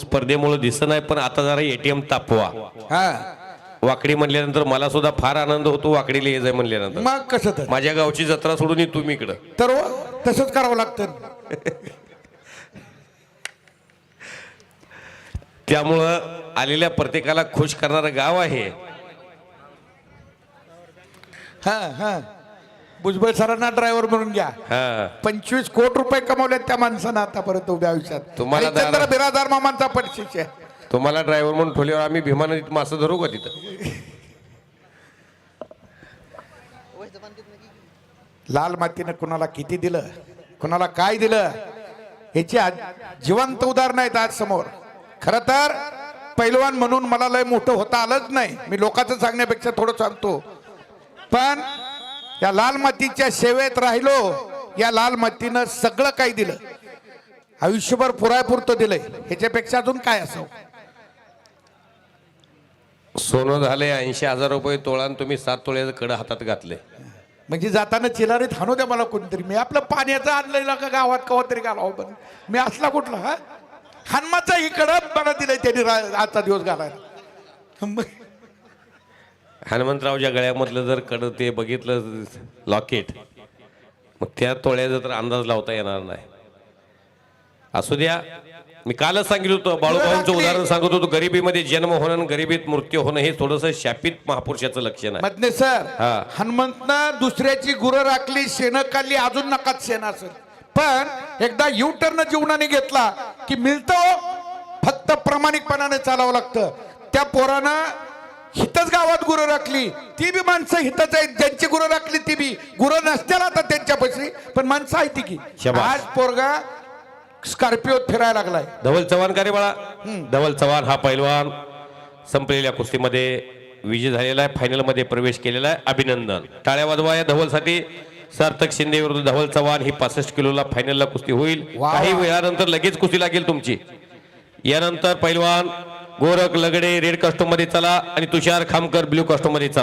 स्पर्धेमुळे दिसत नाही पण आता जरा एटीएम तापवा. हा. वाकडी म्हणल्यानंतर मला सुद्धा फार आनंद होतो वाकडीला ये जाय म्हणल्यानंतर. मग कसं तर? माझ्या गावची जत्रा सोडून ये तुम्ही इकडं. तर तसंच करावं लागतं. त्यामुळं आलेल्या प्रत्येकाला खुश करणारं गाव आहे. हा हा. भुजबळ सरांना ड्रायव्हर म्हणून घ्या. हा. पंचवीस कोटी रुपये कमवले त्या माणसानं आतापर्यंत उभ्या आयुष्यात. तुम्हाला दारा- बिरादार मामांचा आहे. तुम्हाला ड्रायव्हर म्हणून ठेवल्यावर आम्ही भीमानदीत मासं धरू का तिथं? लाल मातीनं कुणाला किती दिलं? कुणाला काय दिलं? ह्याची आज जिवंत उदाहरण आहेत आज समोर. खर तर पैलवान म्हणून मला लय मोठं होता आलंच नाही. मी लोकांचं सांगण्यापेक्षा थोडं सांगतो. पण या लाल मातीच्या सेवेत राहिलो या लाल मातीनं सगळं काही दिलं. आयुष्यभर पुरायपुरतं दिलंय. ह्याच्यापेक्षा अजून काय असावं? सोनं झाले ऐंशी हजार रुपये तोळा आणि तुम्ही सात तोळ्याचं कडं हातात घातले. म्हणजे जाताना चिलारीत हाणू द्या मला कोणतरी. मी आपलं पाण्याचं आणलेलं का गावात कवा तरी घालावं पण मी असला कुठला हा? हनुमाचा इकडं मला दिलंय त्यांनी आजचा दिवस घालायला. हनुमंतरावच्या गळ्यामधलं जर कडं ते बघितलं लॉकेट मग त्या तोळ्याचा तर अंदाज लावता येणार नाही. असू द्या. मी कालच सांगितलं होतं बाळूभाऊंचं उदाहरण सांगत होतो गरिबीमध्ये जन्म होणं आणि गरिबीत मृत्यू होणं हे थोडंसं शापित महापुरुषाचं लक्षण आहे. सर हा. हनुमंतनं दुसऱ्याची गुरं राखली शेणं काढली अजून नकाच शेण असेल. पण एकदा यू टर्न जीवनाने घेतला की मिळतं फक्त प्रामाणिकपणाने चालावं लागतं. त्या पोरानं हितच गावात गुरं राखली. ती बी माणसं हितच आहेत. ज्यांची गुरं राखली ती बी. गुरं नसत्याला आता त्यांच्या पैसे. पण माणसं आहे ती की. शाबास. आज पोरगा स्कॉर्पिओत फिरायला लागलाय. धवल चव्हाण का रे बाळा? धवल चव्हाण हा पैलवान. संपलेल्या कुस्तीमध्ये विजय झालेला आहे. फायनलमध्ये प्रवेश केलेला आहे. अभिनंदन. टाळ्या वाजवा या धवलसाठी. सार्थक शिंदे विरुद्ध धवल चव्हाण ही पासष्ट किलोला फायनलला कुस्ती होईल. वा. काही वेळानंतर लगेच कुस्ती लागेल तुमची. यानंतर पैलवान गोरख लगडे रेड कस्टोममध्ये चला आणि तुषार खामकर ब्ल्यू कस्टोममध्ये चला.